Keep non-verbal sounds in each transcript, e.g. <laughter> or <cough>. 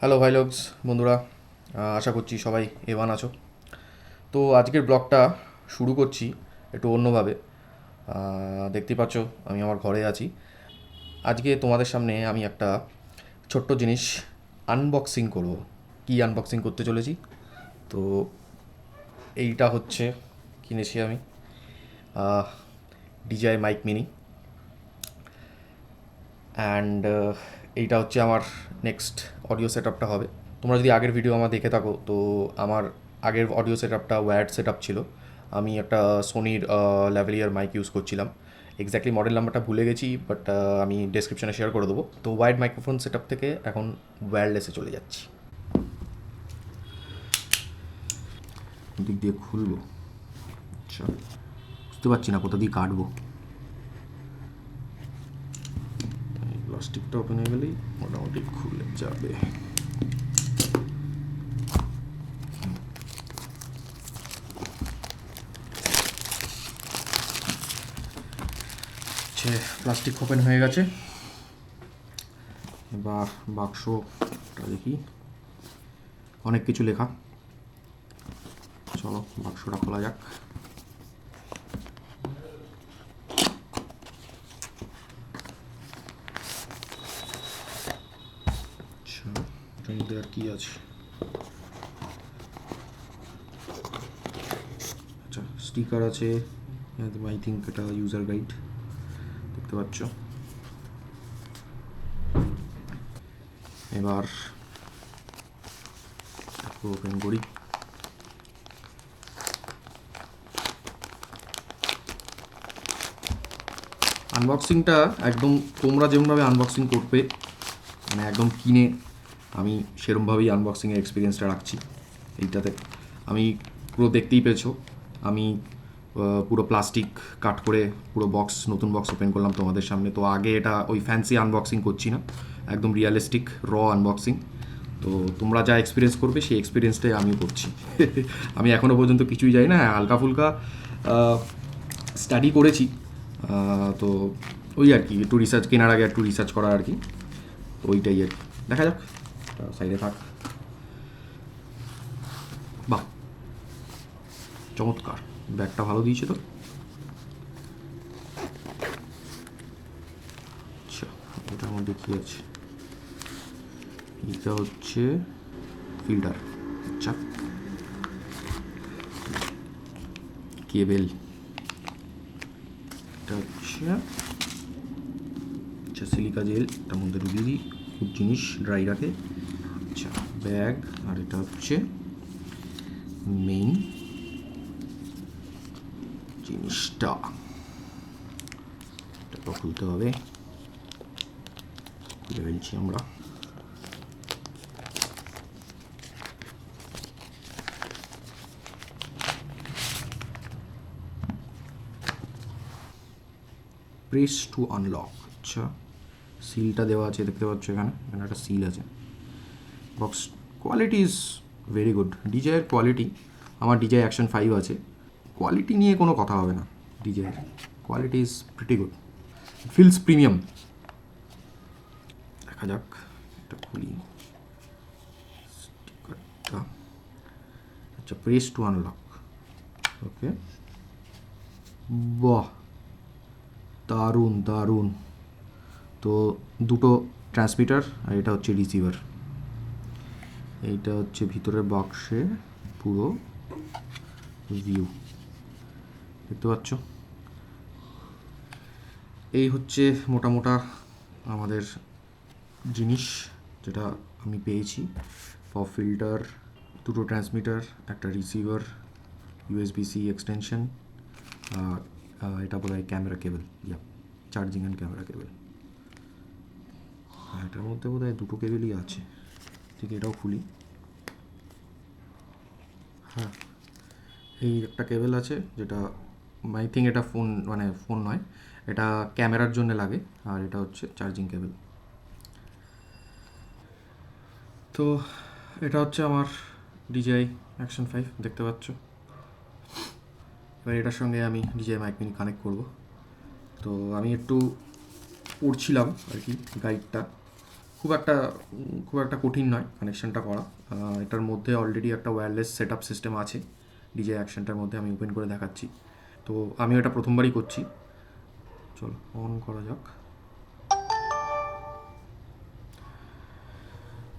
Hello ভাই বন্ধুরা আশা করছি সবাই এওয়ান আছো। তো আজকের ব্লগটা শুরু করছি একটু অন্যভাবে। আহ, দেখতেই পাচ্ছ আমি আমার ঘরে আছি। আজকে তোমাদের সামনে আমি একটা ছোট্ট জিনিস আনবক্সিং করব। কি আনবক্সিং করতে চলেছি? তো এইটা হচ্ছে কিনেছি আমি ডিজাই মাইক মিনি অ্যান্ড এইটা হচ্ছে আমার নেক্সট অডিও সেট হবে। তোমরা যদি আগের ভিডিও আমার দেখে থাকো, তো আমার আগের অডিও সেট আপটা ওয়্যার্ড সেট ছিল। আমি একটা সোনির ল্যাভেলিয়ার মাইক ইউজ করছিলাম। এক্স্যাক্টলি মডেল নাম্বারটা ভুলে গেছি বাট আমি ডেসক্রিপশনে শেয়ার করে দেবো। তো ওয়াইড মাইক্রোফোন সেট থেকে এখন ওয়্যারলেসে চলে যাচ্ছি। দিক দিয়ে খুলবো। আচ্ছা বুঝতে পারছি না কোথা দিয়ে কাটবো। প্লাস্টিকটা ওপেন হয়ে গেলেই মোটামুটি খুলে যাবে। হচ্ছে প্লাস্টিক ওপেন হয়ে গেছে। এবার বাক্সটা দেখি। অনেক কিছু লেখা। চলো, বাক্সটা খোলা যাক আচ্ছা মধ্যে আর কি আছে? আচ্ছা স্টিকার আছে আই থিঙ্ক এটা ইউজার গাইড দেখতে পাচ্ছ? এবার ওপেন করি। আনবক্সিংটা একদম তোমরা যেমনভাবে আনবক্সিং করবে মানে একদম কিনে আমি সেরমভাবেই আনবক্সিংয়ের এক্সপিরিয়েন্সটা রাখছি এইটাতে। আমি পুরো দেখতেই পেয়েছ। আমি পুরো প্লাস্টিক কাট করে পুরো বক্স নতুন বক্স ওপেন করলাম তোমাদের সামনে। তো আগে এটা ওই ফ্যান্সি আনবক্সিং করছি না একদম রিয়ালিস্টিক র আনবক্সিং তো তোমরা যা এক্সপিরিয়েন্স করবে সেই এক্সপিরিয়েন্সটাই <laughs> আমি করছি। আমি এখনও পর্যন্ত কিছুই জানি না হ্যাঁ, হালকা ফুলকা স্টাডি করেছি। তো ওই আর কি একটু রিসার্চ কেনার আগে একটু রিসার্চ করা আর কি। ওইটাই আর কি। দেখা যাক। সাইডে থাক বাহ চমৎকার। ব্যাগটা ভালো দিয়েছে তো? আচ্ছা ওটার মধ্যে কী আছে? এটা হচ্ছে ফিল্টার আচ্ছা। কেবেল। এটা হচ্ছে আচ্ছা সিলিকা জেল। তার মধ্যে ঢুকিয়ে দিই। খুব জিনিস ড্রাই রাখে ব্যাগ, আর এটা হচ্ছে মেইন জিনিসটা। এটাকে খুলতে হবে। খুলে ফেলছি আমরা। প্রেস টু আনলক আচ্ছা সিলটা দেওয়া আছে, দেখতে পাচ্ছ এখানে? এখানে একটা সিল আছে। Box quality is very good ডিজাইয়ের quality আমার ডিজাই অ্যাকশন ফাইভ আছে। কোয়ালিটি নিয়ে কোনো কথা হবে না ডিজাইয়ের quality is pretty good feels premium দেখা যাক এটা খুলি। আচ্ছা প্রেস টু আনলক ওকে বাহ! দারুণ দারুণ। তো দুটো ট্রান্সমিটার আর এটা হচ্ছে রিসিভার এইটা হচ্ছে ভিতরের বাক্সে পুরো ভিউ দেখতে পাচ্ছ? এই হচ্ছে মোটা মোটা আমাদের জিনিস যেটা আমি পেয়েছি। পপ ফিল্টার দুটো ট্রান্সমিটার একটা রিসিভার ইউএসবি সি এক্সটেনশন আর এটা বলা হয় camera cable yeah charging and camera cable এটার মধ্যে বোধ হয় দুটো কেবেলই আছে। ঠিক এটাও খুলি। হ্যাঁ এই একটা কেবল আছে যেটা আই থিঙ্ক এটা ফোন মানে ফোন নয়, এটা ক্যামেরার জন্য লাগে, আর এটা হচ্ছে চার্জিং কেবল তো এটা হচ্ছে আমার ডিজাই অ্যাকশন ফাইভ দেখতে পাচ্ছ? এবার এটার সঙ্গে আমি ডিজাই মাইক মিনি কানেক্ট করব। তো আমি একটু পড়ছিলাম আর কি গাইডটা খুব একটা খুব একটা কঠিন নয় কানেকশানটা করা। এটার মধ্যে অলরেডি একটা ওয়্যারলেস সেট আপ সিস্টেম আছে ডিজে অ্যাকশনটার মধ্যে আমি ওপেন করে দেখাচ্ছি। তো আমি এটা প্রথমবারই করছি। চলো অন করা যাক।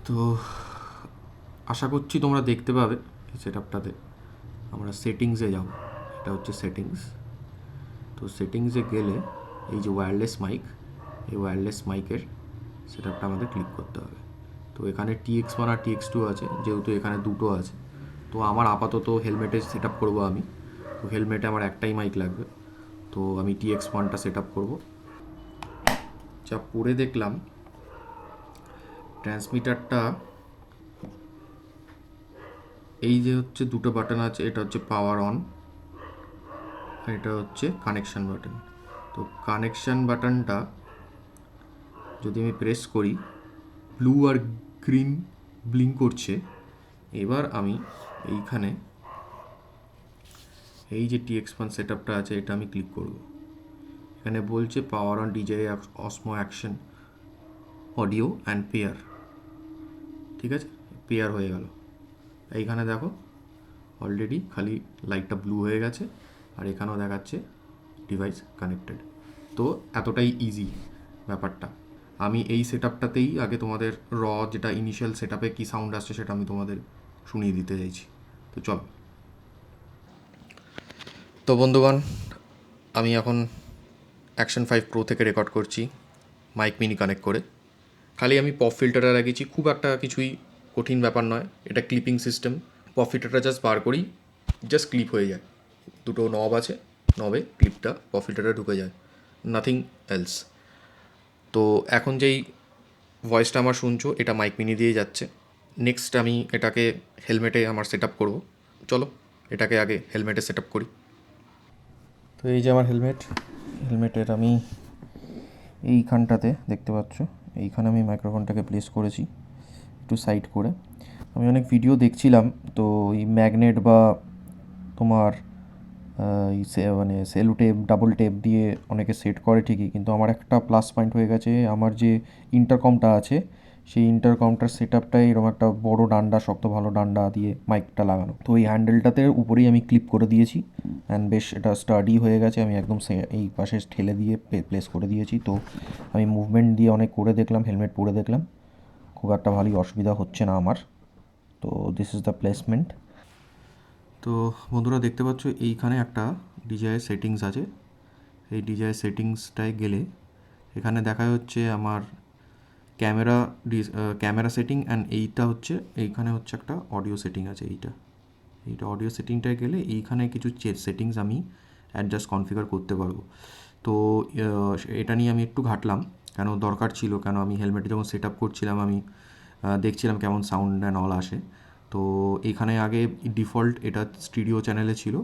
তো আশা করছি তোমরা দেখতে পাবে এই সেট আপটাতে আমরা সেটিংসে যাব। এটা হচ্ছে সেটিংস তো সেটিংসে গেলে এই যে ওয়্যারলেস মাইক এই ওয়্যারলেস মাইকের সেট আপটা আমাদের ক্লিক করতে হবে। তো এখানে টিএক্স ওয়ান আর টিএক্স টু আছে, যেহেতু এখানে দুটো আছে, তো আমার আপাতত হেলমেটে সেট আপ করব আমি। তো হেলমেটে আমার একটাই মাইক লাগবে। তো আমি টিএক্স ওয়ানটা সেট আপ করব। যা পরে দেখলাম ট্রান্সমিটারটা এই যে হচ্ছে দুটো বাটন আছে, এটা হচ্ছে পাওয়ার অন এটা হচ্ছে কানেকশন বাটন তো কানেকশন বাটনটা যদি আমি প্রেস করি ব্লু আর গ্রিন ব্লিঙ্ক করছে, এবার আমি এইখানে এই যে টিএক্স ওয়ান সেট আপটা আছে, এটা আমি ক্লিক করব। এখানে বলছে power on DJI Osmo action audio and pair ঠিক আছে? পেয়ার হয়ে গেল। এইখানে দেখো অলরেডি খালি লাইটটা ব্লু হয়ে গেছে, আর এখানেও দেখাচ্ছে ডিভাইস কানেক্টেড তো এতটাই ইজি ব্যাপারটা। আমি এই সেট আপটাতেই আগে তোমাদের র যেটা ইনিশিয়াল সেট আপে কী সাউন্ড আসছে সেটা আমি তোমাদের শুনিয়ে দিতে চাইছি। তো চল। তো বন্ধুগণ, আমি এখন অ্যাকশন ফাইভ প্রো থেকে রেকর্ড করছি মাইক মিনি কানেক্ট করে। খালি আমি পপ ফিল্টারটা লাগিয়েছি, খুব একটা কিছুই কঠিন ব্যাপার নয়, এটা ক্লিপিং সিস্টেম পপ ফিল্টারটা জাস্ট বার করি জাস্ট ক্লিপ হয়ে যায়। দুটো নব আছে নবে ক্লিপটা পপ ফিল্টারে ঢুকে যায় নাথিং এলস তো এখন যেই ভয়েসটা আমার শুনছো, এটা মাইক মিনি দিয়ে যাচ্ছে। নেক্সট আমি এটাকে হেলমেটে আমার সেট আপ করব। চলো, এটাকে আগে হেলমেটে সেট আপ করি। তো এই যে আমার হেলমেট হেলমেটের আমি এইখানটাতে দেখতে পাচ্ছ, এইখানে আমি মাইক্রোফোনটাকে প্লেস করেছি, একটু সাইড করে। আমি অনেক ভিডিও দেখছিলাম, তো এই ম্যাগনেট বা তোমার মানে সেলু টেপ ডাবল টেপ দিয়ে অনেকে সেট করে ঠিকই, কিন্তু আমার একটা প্লাস পয়েন্ট হয়ে গেছে, আমার যে ইন্টারকমটা আছে, সেই ইন্টারকমটার সেট আপটাই এরকম একটা বড় ডান্ডা, শক্ত ভালো ডান্ডা দিয়ে মাইকটা লাগানো। তো এই হ্যান্ডেলটাতে উপরেই আমি ক্লিপ করে দিয়েছি অ্যান্ড বেশ এটা স্টাডি হয়ে গেছে, আমি একদম এই পাশে ঠেলে দিয়ে প্লেস করে দিয়েছি। তো আমি মুভমেন্ট দিয়ে অনেক করে দেখলাম হেলমেট পরে দেখলাম, খুব একটা ভালোই অসুবিধা হচ্ছে না আমার। তো দিস ইজ দ্য প্লেসমেন্ট তো বন্ধুরা দেখতে পাচ্ছ, এইখানে একটা ডিজাই সেটিংস আছে। এই ডিজাই সেটিংসটায় গেলে এখানে দেখা হচ্ছে আমার ক্যামেরা ক্যামেরা সেটিং অ্যান্ড এইটা হচ্ছে, এইখানে হচ্ছে একটা অডিও সেটিং আছে এইটা। এইটা অডিও সেটিংটায় গেলে এইখানে কিছু চে সেটিংস আমি অ্যাডজাস্ট কনফিগার করতে পারব। তো এটা নিয়ে আমি একটু ঘাটলাম, কেন দরকার ছিল, কেন আমি হেলমেটে যখন সেট আপ করছিলাম আমি দেখছিলাম কেমন সাউন্ড অ্যান্ড অল আসে। তো এখানে আগে ডিফল্ট এটা স্টুডিও চ্যানেলে ছিল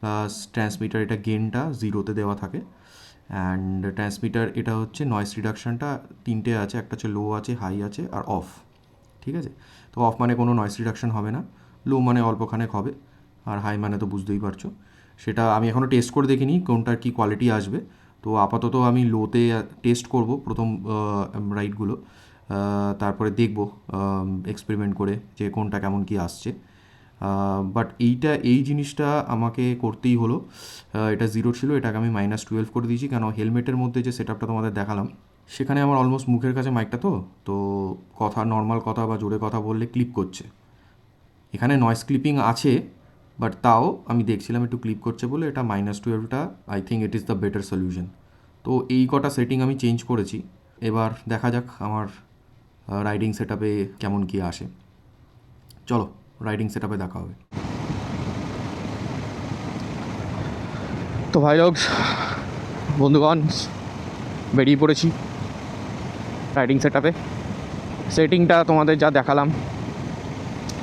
প্লাস ট্রান্সমিটার এটা গেনটা জিরোতে দেওয়া থাকে অ্যান্ড ট্রান্সমিটার এটা হচ্ছে নয়েস রিডাকশানটা তিনটে আছে, একটা হচ্ছে লো আছে হাই আছে, আর অফ ঠিক আছে? তো অফ মানে কোনো নয়েস রিডাকশান হবে না লো মানে অল্পখানেক হবে, আর হাই মানে তো বুঝতেই পারছ। সেটা আমি এখনও টেস্ট করে দেখিনি কোনটার কী কোয়ালিটি আসবে তো আপাতত আমি লোতে টেস্ট করব প্রথম রাইডগুলো তারপরে দেখব এক্সপেরিমেন্ট করে যে কোনটা কেমন কী আসছে। বাট এইটা, এই জিনিসটা আমাকে করতেই হলো। এটা জিরো ছিল, এটাকে আমি মাইনাস টুয়েলভ করে দিয়েছি, কেন হেলমেটের মধ্যে যে সেট আপটা তোমাদের দেখালাম, সেখানে আমার অলমোস্ট মুখের কাছে মাইকটা তো তো কথা নর্মাল কথা বা জোরে কথা বললে ক্লিপ করছে। এখানে নয়েস ক্লিপিং আছে বাট তাও আমি দেখছিলাম একটু ক্লিপ করছে বলে, এটা minus টুয়েলভটা I think it is the better solution তো এই কটা সেটিং আমি চেঞ্জ করেছি। এবার দেখা যাক আমার রাইডিং সেট কেমন কী আসে। চলো রাইডিং সেট দেখা হবে। তো ভাই লোক, বন্ধুগণ, বেরিয়ে পড়েছি রাইডিং সেট সেটিংটা তোমাদের যা দেখালাম,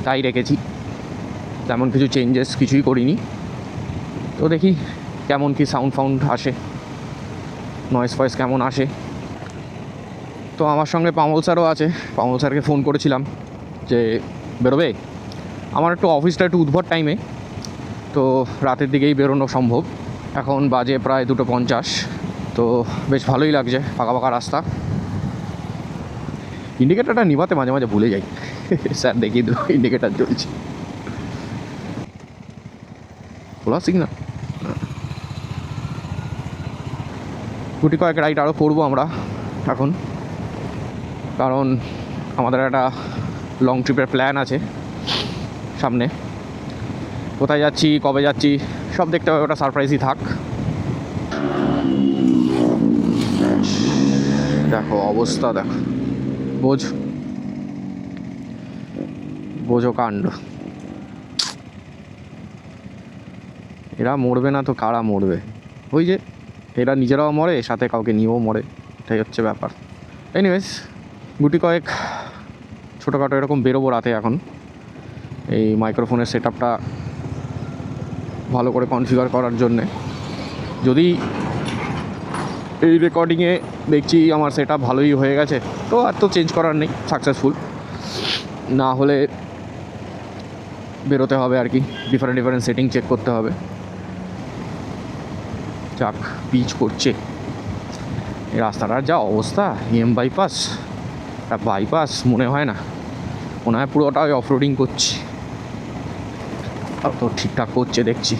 তাই রেখেছি। তেমন কিছু চেঞ্জেস কিছুই করিনি। তো দেখি কেমন কি সাউন্ড ফাউন্ড আসে। নয়েস ফয়েস কেমন আসে। তো আমার সঙ্গে পামল স্যারও আছে। পামল স্যারকে ফোন করেছিলাম যে, বেরোবে? আমার একটু অফিসটা একটু উদ্ভট টাইমে তো রাতের দিকেই বেরোনো সম্ভব। এখন বাজে প্রায় দুটো পঞ্চাশ। তো বেশ ভালোই লাগছে, ফাঁকা ফাঁকা রাস্তা। ইন্ডিকেটারটা নিভাতে মাঝে মাঝে ভুলে যাই। <laughs> স্যার দেখি দেবো ইন্ডিকেটার জ্বলছে। খোলা সিগনাল গুটি কয়েক রাইড আরও করব আমরা এখন। কারণ আমাদের একটা লং ট্রিপের প্ল্যান আছে সামনে। কোথায় যাচ্ছি, কবে যাচ্ছি, সব দেখতে হবে, ওটা সারপ্রাইজই থাক। দেখো অবস্থা দেখো। বোঝ। বোঝো কাণ্ড। এরা মরবে না তো কারা মরবে? ওই যে, এরা নিজেরাও মরে, সাথে কাউকে নিয়েও মরে। এটাই হচ্ছে ব্যাপার। এনিওয়েজ গুটি কয়েক ছোটোখাটো এরকম বেরোবো রাতে এখন। এই মাইক্রোফোনের সেট আপটা ভালো করে কনফিগার করার জন্যে। যদি এই রেকর্ডিংয়ে দেখছি আমার সেট ভালোই হয়ে গেছে, তো আর তো চেঞ্জ করার নেই সাকসেসফুল না হলে বেরোতে হবে আর কি। ডিফারেন্ট ডিফারেন্ট সেটিং চেক করতে হবে। যাক পিচ করছে। রাস্তাটার যা অবস্থা এম বাইপাস একটা বাইপাস মনে হয় না। মনে হয় পুরোটাই অফরোডিং করছি। তো ঠিকঠাক করছে দেখছি।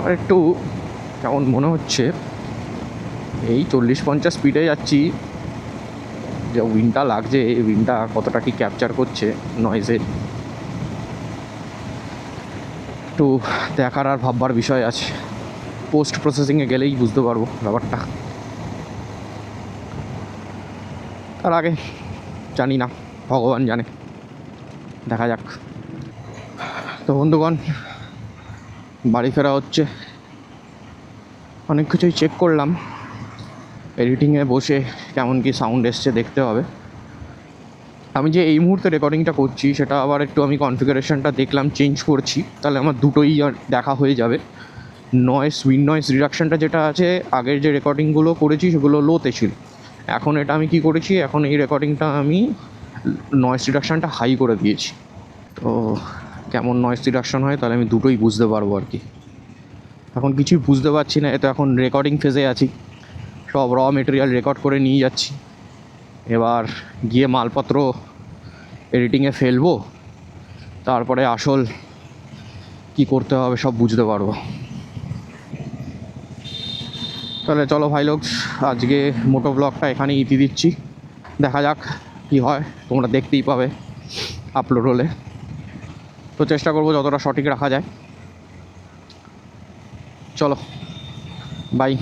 আর একটু কেমন মনে হচ্ছে, এই চল্লিশ পঞ্চাশ স্পিডে যাচ্ছি। যে উইনটা লাগছে, এই উইনটা কতটা কি ক্যাপচার করছে নয়েজে একটু দেখার আর ভাববার বিষয় আছে। পোস্ট প্রসেসিংয়ে গেলেই বুঝতে পারব ব্যাপারটা। তার আগে জানি না, ভগবান জানে। দেখা যাক। তো বন্ধুগণ, বাড়ি ফেরা হচ্ছে। অনেক কিছুই চেক করলাম। এডিটিংয়ে বসে কেমন কি সাউন্ড এসছে দেখতে হবে। আমি যে এই মুহূর্তে রেকর্ডিংটা করছি, সেটা আবার একটু আমি কনফিগারেশনটা দেখলাম চেঞ্জ করছি, তাহলে আমার দুটোই দেখা হয়ে যাবে। নয়েস উইন নয়েস রিডাকশনটা যেটা আছে, আগের যে রেকর্ডিংগুলো করেছি, সেগুলো লোতে ছিল। এখন এটা আমি কি করেছি, এখন এই রেকর্ডিংটা আমি নয়েস রিডাকশনটা হাই করে দিয়েছি। তো কেমন নয়েস রিডাকশন হয়, তাহলে আমি দুটোই বুঝতে পারব আর কি। এখন কিছুই বুঝতে পারছি না এতো এখন রেকর্ডিং ফেজে আছি। সব র মেটেরিয়াল রেকর্ড করে নিয়ে যাচ্ছি। এবার গিয়ে মালপত্র এডিটিংয়ে ফেলব। তারপরে আসল কি করতে হবে সব বুঝতে পারব। তাহলে চলো ভাই লোক আজকে মোটো ব্লগটা এখানেই ইতি দিচ্ছি। দেখা যাক কি হয়, তোমরা দেখতেই পাবে আপলোড হলে। তো চেষ্টা করব যতটা সঠিক রাখা যায়। চলো বাই